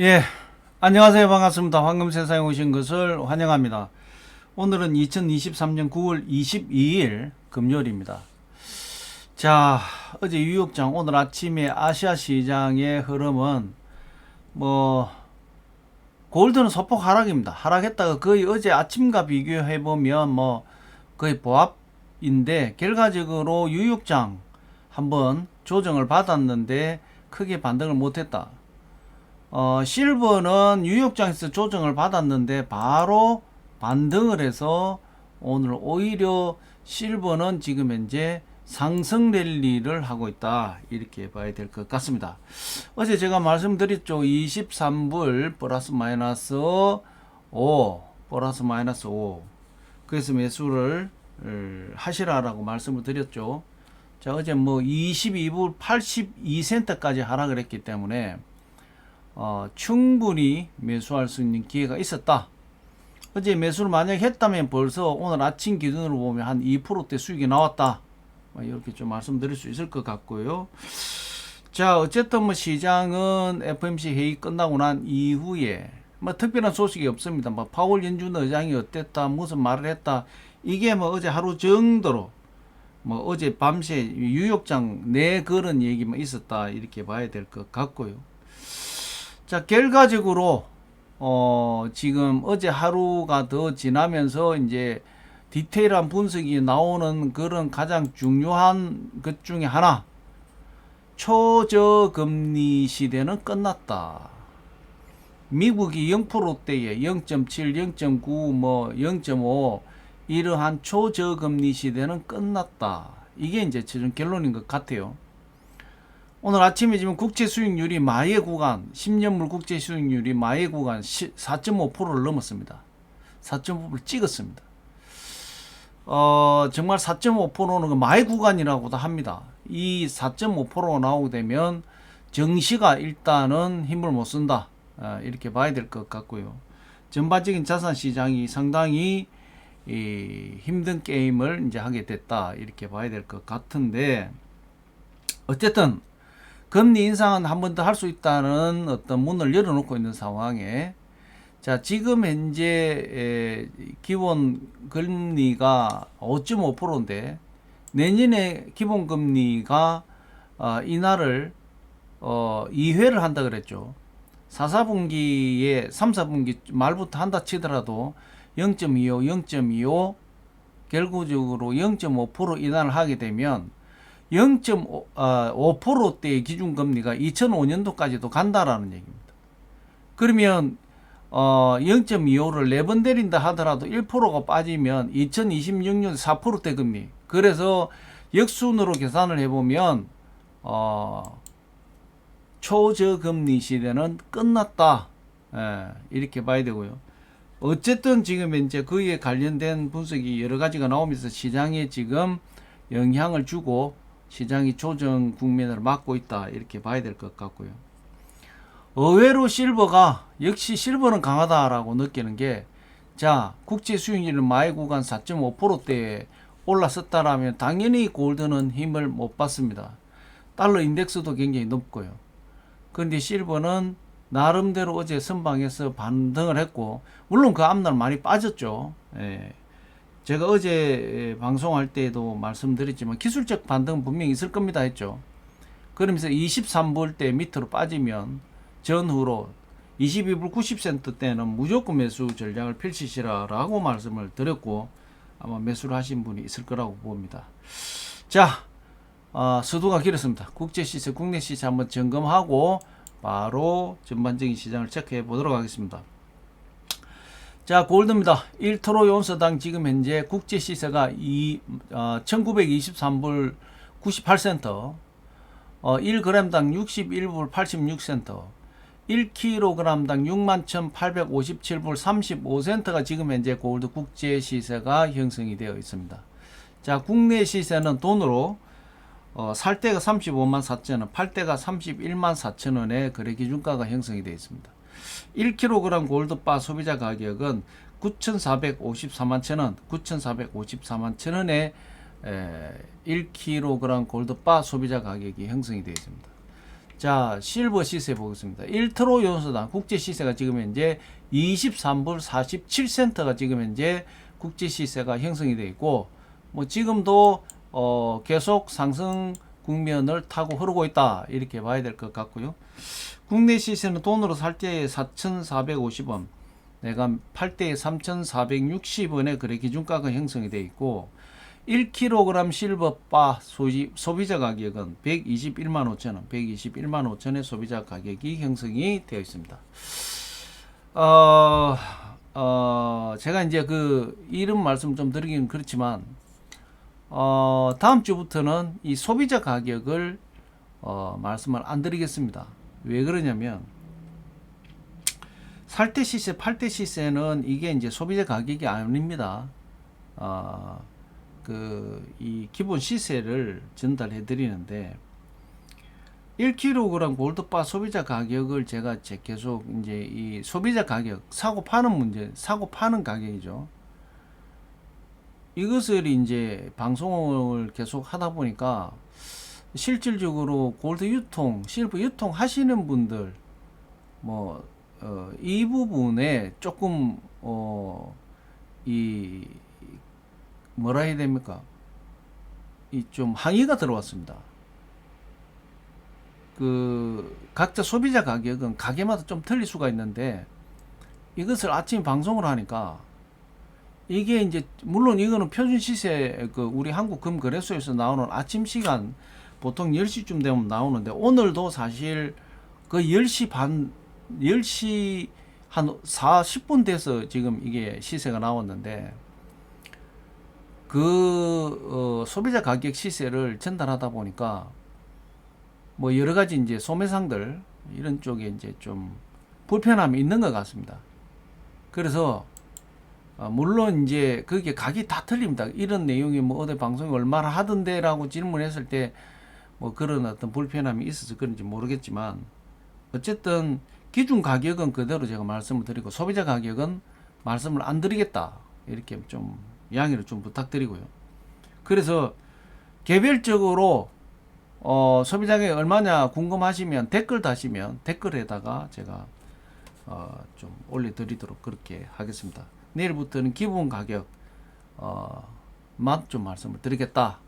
예, 안녕하세요. 반갑습니다. 황금 세상에 오신 것을 환영합니다. 오늘은 2023년 9월 22일 금요일입니다. 자, 어제 뉴욕장 오늘 아침에 아시아 시장의 흐름은 뭐 골드는 소폭 하락입니다. 하락했다가 거의 어제 아침과 비교해 보면 뭐 거의 보합인데 결과적으로 뉴욕장 한번 조정을 받았는데 크게 반등을 못했다. 어, 실버는 뉴욕장에서 조정을 받았는데 바로 반등을 해서 오늘 오히려 실버는 지금 현재 상승 랠리를 하고 있다 이렇게 봐야 될 것 같습니다. 어제 제가 말씀드렸죠. 23불 플러스 마이너스 5 플러스 마이너스 5 그래서 매수를 어, 하시라라고 말씀을 드렸죠. 자 어제 뭐 22불 82센트까지 하락을 했기 때문에 어, 충분히 매수할 수 있는 기회가 있었다. 어제 매수를 만약 했다면 벌써 오늘 아침 기준으로 보면 한 2%대 수익이 나왔다. 뭐 이렇게 좀 말씀드릴 수 있을 것 같고요. 자, 어쨌든 뭐 시장은 FMC 회의 끝나고 난 이후에 뭐 특별한 소식이 없습니다. 뭐 파월 연준 의장이 어땠다, 무슨 말을 했다. 이게 뭐 어제 하루 정도로 뭐 어제 밤새 뉴욕장 내 그런 얘기만 있었다 이렇게 봐야 될 것 같고요. 자, 결과적으로 어, 지금 어제 하루가 더 지나면서 이제 디테일한 분석이 나오는 그런 가장 중요한 것 중에 하나. 초저금리 시대는 끝났다. 미국이 0%대에 0.7, 0.9, 뭐 0.5 이러한 초저금리 시대는 끝났다. 이게 이제 최종 결론인 것 같아요. 오늘 아침에 지금 국제 수익률이 마의 구간 10년물 국제 수익률이 마의 구간 4.5%를 넘었습니다. 4.5%를 찍었습니다. 어, 정말 4.5%는 그 마의 구간이라고도 합니다. 이 4.5%가 나오게 되면 정시가 일단은 힘을 못 쓴다. 어, 이렇게 봐야 될 것 같고요. 전반적인 자산 시장이 상당히 이 힘든 게임을 이제 하게 됐다. 이렇게 봐야 될 것 같은데 어쨌든 금리 인상은 한 번 더 할 수 있다는 어떤 문을 열어놓고 있는 상황에 자 지금 현재 에, 기본 금리가 5.5%인데 내년에 기본 금리가 어, 인하를 어, 2회를 한다 그랬죠. 4, 4분기에 3, 4분기 말부터 한다 치더라도 0.25, 0.25 결국적으로 0.5% 인하를 하게 되면 0.5%대의 기준금리가 2005년도까지도 간다라는 얘기입니다. 그러면 어 0.25를 네번 내린다 하더라도 1%가 빠지면 2026년 4%대 금리. 그래서 역순으로 계산을 해보면 어 초저금리 시대는 끝났다. 예, 이렇게 봐야 되고요. 어쨌든 지금 현재 그에 관련된 분석이 여러 가지가 나오면서 시장에 지금 영향을 주고 시장이 조정 국면을 맞고 있다 이렇게 봐야 될 것 같고요. 의외로 실버가 역시 실버는 강하다라고 느끼는 게 자 국제 수익률은 마이 구간 4.5%대에 올랐었다라면 당연히 골드는 힘을 못 받습니다. 달러 인덱스도 굉장히 높고요. 그런데 실버는 나름대로 어제 선방에서 반등을 했고 물론 그 앞날 많이 빠졌죠. 예. 제가 어제 방송할 때도 말씀드렸지만 기술적 반등은 분명히 있을 겁니다 했죠. 그러면서 23불 대 밑으로 빠지면 전후로 22불 90센트 때는 무조건 매수 전략을 펼치시라라고 말씀을 드렸고 아마 매수를 하신 분이 있을 거라고 봅니다. 자, 어, 수도가 길었습니다. 국제 시세, 국내 시세 한번 점검하고 바로 전반적인 시장을 체크해 보도록 하겠습니다. 자, 골드입니다. 1토로 온스당 지금 현재 국제 시세가 이, 어, 1923불 98센트, 어, 1g당 61불 86센트, 1kg당 61,857불 35센트가 지금 현재 골드 국제 시세가 형성이 되어 있습니다. 자, 국내 시세는 돈으로 어, 살 때가 35만 4천 원, 팔 때가 31만 4천 원의 거래 기준가가 형성이 되어 있습니다. 1kg 골드바 소비자 가격은 9,454만 천 원, 9,454만 천 원에 에, 1kg 골드바 소비자 가격이 형성이 되어 있습니다. 자, 실버 시세 보겠습니다. 1트로 요소당 국제 시세가 지금 현재 23불 47센트가 지금 현재 국제 시세가 형성이 되어 있고 뭐 지금도 어 계속 상승 국면을 타고 흐르고 있다. 이렇게 봐야 될 것 같고요. 국내 시세는 돈으로 살때 4,450원, 내가 팔때 3,460원의 거래 기준가가 형성이 되어 있고 1kg 실버 바 소지, 소비자 가격은 121만 5천 원, 121만 5천 원의 소비자 가격이 형성이 되어 있습니다. 어, 어, 제가 이제 그 이름 말씀 좀 드리긴 그렇지만, 어, 다음 주부터는 이 소비자 가격을 어, 말씀을 안 드리겠습니다. 왜 그러냐면, 살 때 시세, 팔 때 시세는 이게 이제 소비자 가격이 아닙니다. 어, 그, 이 기본 시세를 전달해 드리는데, 1kg 골드바 소비자 가격을 제가 계속 이제 이 소비자 가격, 사고 파는 문제, 사고 파는 가격이죠. 이것을 이제 방송을 계속 하다 보니까 실질적으로 골드 유통, 실버 유통 하시는 분들, 뭐, 어, 이 부분에 조금, 어, 이, 뭐라 해야 됩니까? 이 좀 항의가 들어왔습니다. 그 각자 소비자 가격은 가게마다 좀 틀릴 수가 있는데 이것을 아침 방송을 하니까 이게 이제 물론 이거는 표준 시세 그 우리 한국 금거래소에서 나오는 아침 시간 보통 10시쯤 되면 나오는데 오늘도 사실 그 10시 반 10시 한 40분 돼서 지금 이게 시세가 나왔는데 그 어, 소비자 가격 시세를 전달하다 보니까 뭐 여러 가지 이제 소매상들 이런 쪽에 이제 좀 불편함이 있는 것 같습니다. 그래서 어, 물론 이제 그게 각이 다 틀립니다. 이런 내용이 뭐 어디 방송에 얼마나 하던데라고 질문했을 때 뭐 그런 어떤 불편함이 있어서 그런지 모르겠지만 어쨌든 기준 가격은 그대로 제가 말씀을 드리고 소비자 가격은 말씀을 안 드리겠다 이렇게 좀 양해를 좀 부탁드리고요. 그래서 개별적으로 어, 소비자 가격이 얼마냐 궁금하시면 댓글 다시면 댓글에다가 제가 어, 좀 올려드리도록 그렇게 하겠습니다. 내일부터는 기본 가격 어, 맛좀 말씀을 드리겠다.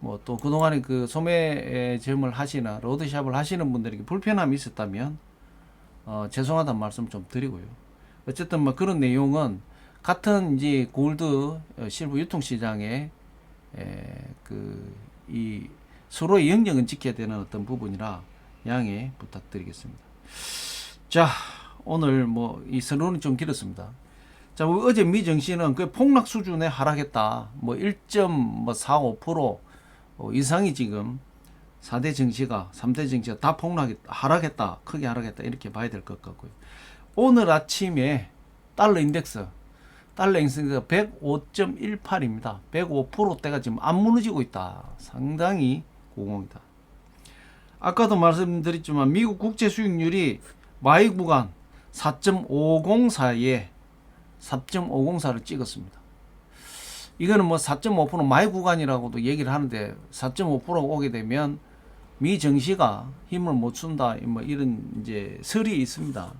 뭐 또 그동안에 그 소매점을 하시나 로드샵을 하시는 분들에게 불편함이 있었다면 어, 죄송하다는 말씀 좀 드리고요. 어쨌든 뭐 그런 내용은 같은 이제 골드 어, 실버 유통 시장에 그이 서로의 영역은 지켜야 되는 어떤 부분이라 양해 부탁드리겠습니다. 자, 오늘 뭐이 선언은 좀 길었습니다. 자, 뭐 어제 미정시는 그 폭락 수준에 하락했다. 뭐 1.45% 어, 이상이 지금 4대 정시가 3대 정시가 다 폭락했다. 하락했다. 크게 하락했다. 이렇게 봐야 될 것 같고요. 오늘 아침에 달러 인덱스 달러 인덱스가 105.18입니다. 105%대가 지금 안 무너지고 있다. 상당히 공공이다. 아까도 말씀드렸지만 미국 국제 수익률이 마이 구간 4.504에 4.504를 찍었습니다. 이거는 뭐 4.5% 마이 구간이라고도 얘기를 하는데 4.5% 오게 되면 미 정시가 힘을 못 준다 뭐 이런 이제 설이 있습니다.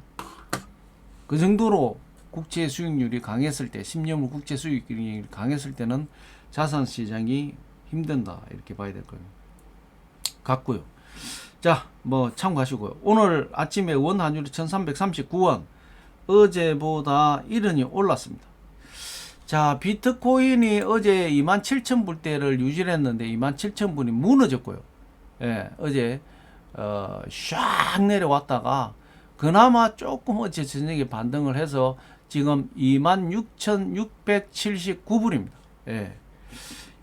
그 정도로 국제 수익률이 강했을 때 10년물 국제 수익률이 강했을 때는 자산 시장이 힘든다 이렇게 봐야 될 거예요. 같고요. 자, 뭐 참고하시고요. 오늘 아침에 원 환율이 1339원, 어제보다 1원이 올랐습니다. 자, 비트코인이 어제 27,000불대를 유지했는데 27,000불이 무너졌고요. 예, 어제 어, 샥 내려왔다가 그나마 조금 어제 저녁에 반등을 해서 지금 26,679불입니다. 예.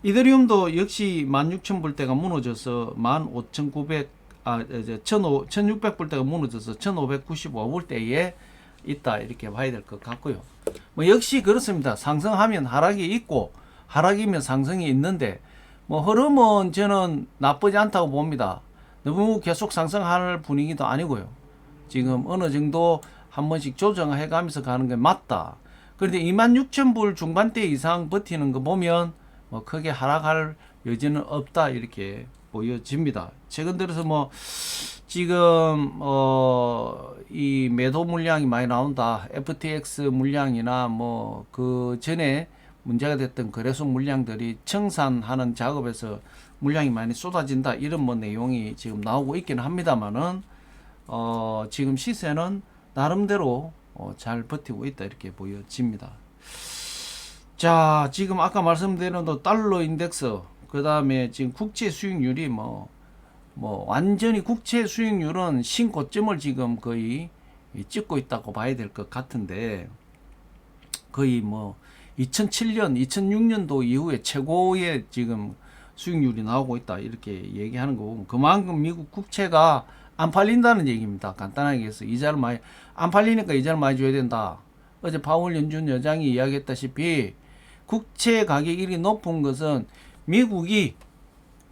이더리움도 역시 16,000불대가 무너져서 15,900 아, 이제 1,600불대가 무너져서 1,595불대에 있다 이렇게 봐야 될 것 같고요. 뭐 역시 그렇습니다. 상승하면 하락이 있고 하락이면 상승이 있는데 뭐 흐름은 저는 나쁘지 않다고 봅니다. 너무 계속 상승할 분위기도 아니고요. 지금 어느 정도 한 번씩 조정해 가면서 가는 게 맞다. 그런데 26,000불 중반대 이상 버티는 거 보면 뭐 크게 하락할 여지는 없다 이렇게 보여집니다. 최근 들어서 뭐 지금 어, 이 매도 물량이 많이 나온다. FTX 물량이나 뭐 그 전에 문제가 됐던 거래소 물량들이 청산하는 작업에서 물량이 많이 쏟아진다. 이런 뭐 내용이 지금 나오고 있기는 합니다만은 어, 지금 시세는 나름대로 어, 잘 버티고 있다 이렇게 보여집니다. 자, 지금 아까 말씀드린 또 달러 인덱스, 그 다음에 지금 국채 수익률이 뭐, 뭐, 완전히 국채 수익률은 신고점을 지금 거의 찍고 있다고 봐야 될 것 같은데, 거의 뭐, 2007년, 2006년도 이후에 최고의 지금 수익률이 나오고 있다. 이렇게 얘기하는 거고, 그만큼 미국 국채가 안 팔린다는 얘기입니다. 간단하게 해서 이자를 많이, 안 팔리니까 이자를 많이 줘야 된다. 어제 파월 연준 여장이 이야기했다시피 국채 가격이 높은 것은 미국이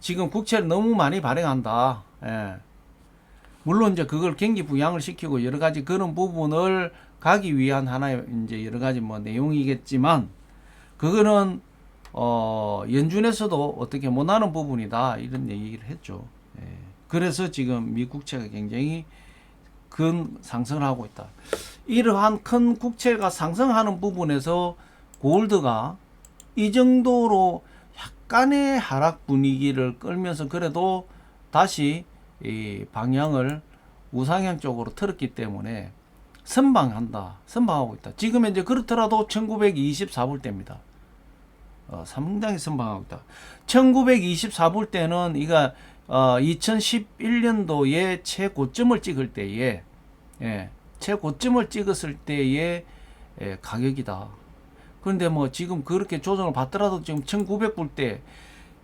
지금 국채를 너무 많이 발행한다. 예. 물론 이제 그걸 경기 부양을 시키고 여러 가지 그런 부분을 가기 위한 하나의 이제 여러 가지 뭐 내용이겠지만 그거는 어 연준에서도 어떻게 못하는 부분이다 이런 얘기를 했죠. 예. 그래서 지금 미 국채가 굉장히 큰 상승을 하고 있다. 이러한 큰 국채가 상승하는 부분에서 골드가 이 정도로 약간의 하락 분위기를 끌면서 그래도 다시 이 방향을 우상향 쪽으로 틀었기 때문에 선방한다. 선방하고 있다. 지금 이제 그렇더라도 1924불 때입니다. 어, 상당히 선방하고 있다. 1924불 때는 이가 어, 2011년도에 최고점을 찍을 때에 예, 최고점을 찍었을 때의 예, 가격이다. 그런데 뭐 지금 그렇게 조정을 받더라도 지금 1900불 때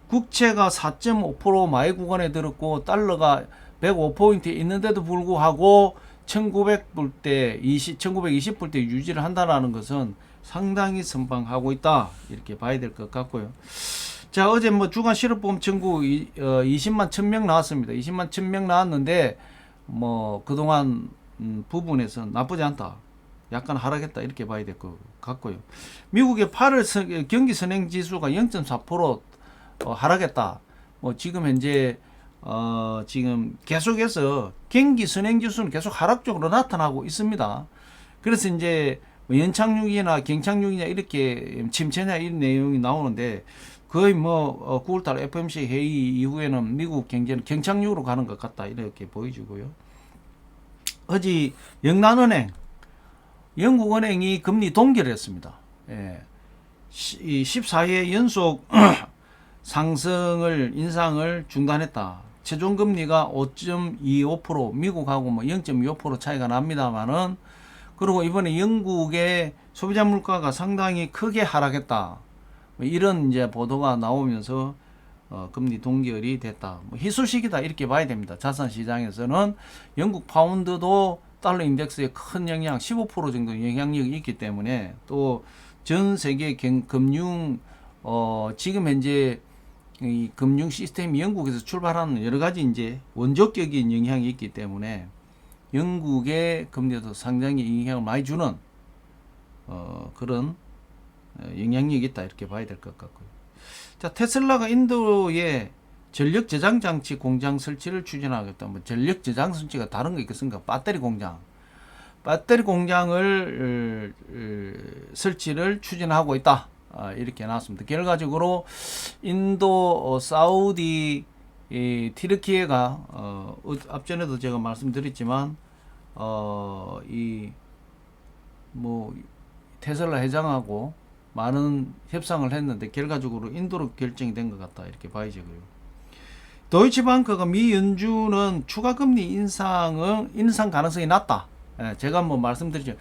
국채가 4.5% 마이 구간에 들었고 달러가 105포인트 있는데도 불구하고 1900불 때 20, 1920불 때 유지를 한다라는 것은 상당히 선방하고 있다 이렇게 봐야 될 것 같고요. 자 어제 뭐 주간 실업보험 청구 이, 어, 20만 1000명 나왔습니다. 20만 1000명 나왔는데 뭐 그동안 음, 부분에서 나쁘지 않다. 약간 하락했다 이렇게 봐야 될 것 같고요. 미국의 8월 선, 경기 선행 지수가 0.4% 어, 하락했다. 뭐 지금 현재 어, 지금 계속해서 경기 선행 지수는 계속 하락적으로 나타나고 있습니다. 그래서 이제 뭐 연착륙이나 경착륙이냐 이렇게 침체냐 이런 내용이 나오는데 거의 뭐 어, 9월달 FMC 회의 이후에는 미국 경제는 경착륙으로 가는 것 같다 이렇게 보여지고요. 어제 영란은행 영국은행이 금리 동결을 했습니다. 예. 시- 이 14회 연속 상승을 인상을 중단했다. 최종 금리가 5.25% 미국하고 뭐 0.25% 차이가 납니다만은 그리고 이번에 영국의 소비자 물가가 상당히 크게 하락했다. 뭐 이런 이제 보도가 나오면서 어, 금리 동결이 됐다. 뭐 희소식이다 이렇게 봐야 됩니다. 자산 시장에서는 영국 파운드도 달러 인덱스에 큰 영향, 15% 정도 영향력이 있기 때문에 또 전 세계 경- 금융 어, 지금 현재 이 금융 시스템이 영국에서 출발하는 여러 가지 이제 원조격인 영향이 있기 때문에 영국의 금리도 상당히 영향을 많이 주는 어, 그런 어, 영향력이 있다 이렇게 봐야 될 것 같고요. 자 테슬라가 인도에 전력 저장 장치 공장 설치를 추진하겠다. 뭐 전력 저장 설치가 다른 거 있겠습니까? 배터리 공장. 배터리 공장을 어, 어, 설치를 추진하고 있다. 아, 이렇게 나왔습니다. 결과적으로 인도 어, 사우디 이 티르키예가 어, 어, 앞전에도 제가 말씀드렸지만 어, 이 뭐 테슬라 회장하고 많은 협상을 했는데 결과적으로 인도로 결정이 된 것 같다 이렇게 봐야지고요. 도이치방크가 미 연준은 추가 금리 인상은 인상 가능성이 낮다. 예, 제가 뭐 말씀드리죠.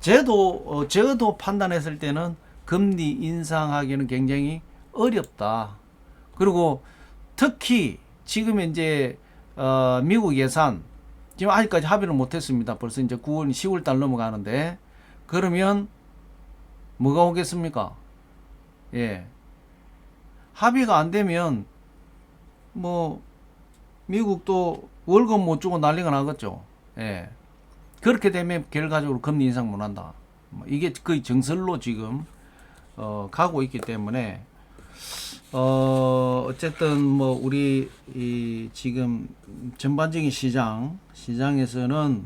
제도 어, 저도 판단했을 때는 금리 인상하기는 굉장히 어렵다. 그리고 특히 지금 이제 어, 미국 예산 지금 아직까지 합의를 못했습니다. 벌써 이제 9월, 10월 달 넘어가는데 그러면 뭐가 오겠습니까? 예. 합의가 안 되면 뭐 미국도 월급 못 주고 난리가 나겠죠. 예. 그렇게 되면 결과적으로 금리 인상 못 한다. 뭐 이게 거의 정설로 지금 어, 가고 있기 때문에 어 어쨌든 뭐 우리 이 지금 전반적인 시장 시장에서는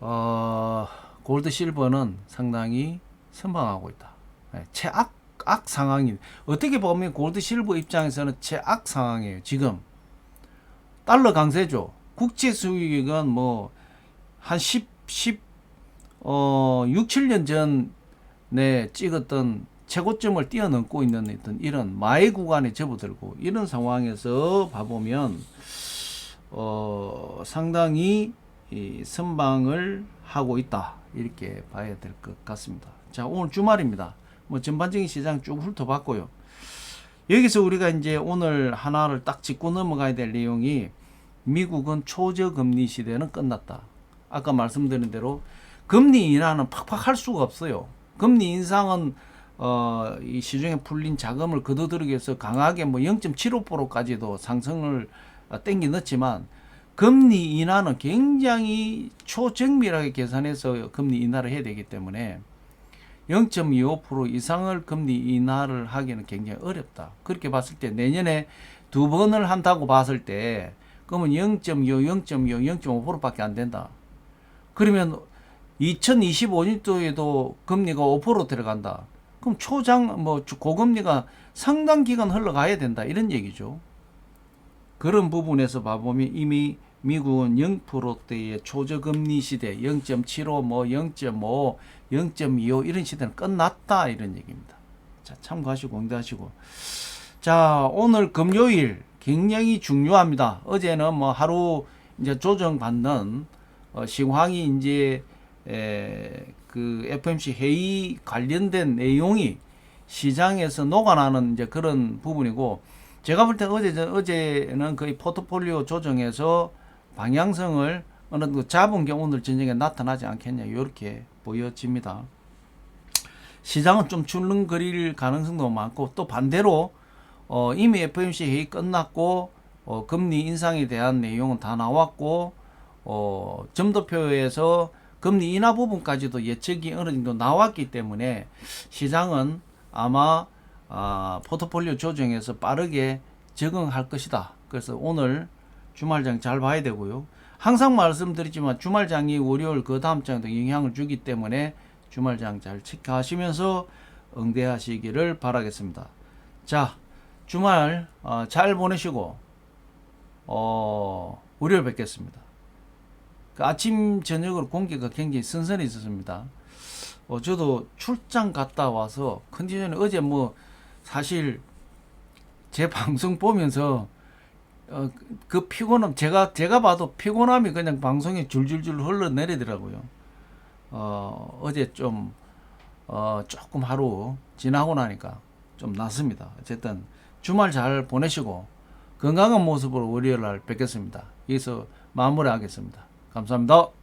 어 골드 실버는 상당히 선방하고 있다. 네, 최악 악 상황이 어떻게 보면 골드 실버 입장에서는 최악 상황이에요. 지금 달러 강세죠. 국제 수익은 뭐 한 10, 10, 어, 6, 7년 전에 찍었던 최고점을 뛰어넘고 있는 어떤 이런 마의 구간에 접어들고 이런 상황에서 봐보면 어, 상당히 이 선방을 하고 있다 이렇게 봐야 될 것 같습니다. 자 오늘 주말입니다. 뭐 전반적인 시장 쭉 훑어봤고요. 여기서 우리가 이제 오늘 하나를 딱 짚고 넘어가야 될 내용이 미국은 초저금리 시대는 끝났다. 아까 말씀드린 대로 금리 인하는 팍팍 할 수가 없어요. 금리 인상은 어, 이 시중에 풀린 자금을 거둬들이기 위해서 강하게 뭐 0.75%까지도 상승을 어, 땡기 넣지만 금리 인하는 굉장히 초정밀하게 계산해서 금리 인하를 해야 되기 때문에 0.25% 이상을 금리 인하를 하기는 굉장히 어렵다. 그렇게 봤을 때 내년에 두 번을 한다고 봤을 때 그러면 0.25, 0.25, 0.5%밖에 안 된다. 그러면 2025년도에도 금리가 5% 들어간다. 그럼 초장 뭐 고금리가 상당 기간 흘러가야 된다 이런 얘기죠. 그런 부분에서 봐보면 이미 미국은 0%대의 초저금리 시대 0.75, 뭐 0.5, 0.25 이런 시대는 끝났다 이런 얘기입니다. 자 참고하시고 공부하시고 자 오늘 금요일 굉장히 중요합니다. 어제는 뭐 하루 이제 조정받는 어, 시황이 이제 에, 그 FMC 회의 관련된 내용이 시장에서 녹아나는 이제 그런 부분이고 제가 볼 때 어제 어제는 거의 포트폴리오 조정에서 방향성을 어느 정도 잡은 게 오늘 저녁에 나타나지 않겠냐 이렇게 보여집니다. 시장은 좀 출렁거릴 가능성도 많고 또 반대로 어, 이미 FOMC 회의 끝났고 어, 금리 인상에 대한 내용은 다 나왔고 어, 점도표에서 금리 인하 부분까지도 예측이 어느 정도 나왔기 때문에 시장은 아마 아, 포트폴리오 조정에서 빠르게 적응할 것이다. 그래서 오늘 주말장 잘 봐야 되고요. 항상 말씀드리지만 주말장이 월요일 그 다음 장도 영향을 주기 때문에 주말장 잘 체크하시면서 응대하시기를 바라겠습니다. 자, 주말 어, 잘 보내시고 어, 월요일 뵙겠습니다. 그 아침 저녁으로 공기가 굉장히 선선해 있었습니다. 어, 저도 출장 갔다 와서 컨디션이 어제 뭐 사실 제 방송 보면서 어, 그 피곤함 제가 제가 봐도 피곤함이 그냥 방송에 줄줄줄 흘러내리더라고요. 어, 어제 좀 어, 조금 하루 지나고 나니까 좀 낫습니다. 어쨌든 주말 잘 보내시고 건강한 모습으로 월요일 날 뵙겠습니다. 여기서 마무리하겠습니다. 감사합니다.